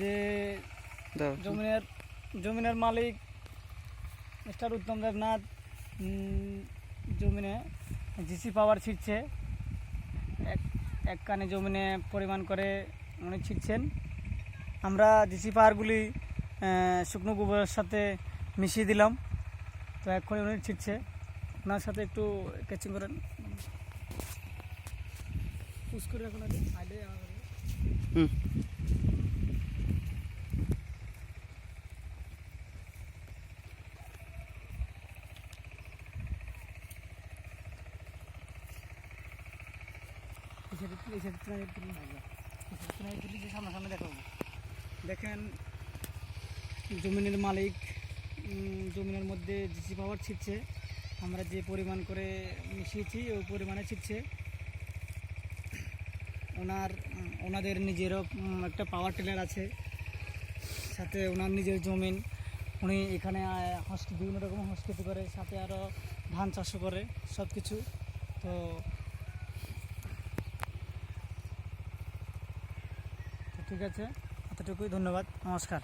যে জমিনের জমিনের মালিক মিস্টার উত্তম দেবনাথ জমিনে জিসি পাওয়ার ছিটছে। এক এক কানে জমিনে পরিমাণ করে উনি ছিটছেন। আমরা জিসি পাওয়ারগুলি শুকনো গোবরের সাথে মিশিয়ে দিলাম। তো এক্ষুনি উনি ছিটছে। ওনার সাথে একটু ক্যাচিং করেন। পুশ করে রাখুন আগে। হুম। সামনাসামনি দেখেন, জমিনের মালিক জমিনের মধ্যে জিসি পাওয়ার ছিটছে। আমরা যে পরিমাণ করে মিশিয়েছি, ওই পরিমাণে ছিটছে। ওনার, ওনাদের নিজেরও একটা পাওয়ার টিলার আছে। সাথে ওনার নিজের জমিন। উনি এখানে হস্ত বিভিন্ন রকম হস্তক্ষেপ করে, সাথে আরও ধান চাষও করে সব কিছু তো ঠিক আছে এতটুকুই ধন্যবাদ নমস্কার।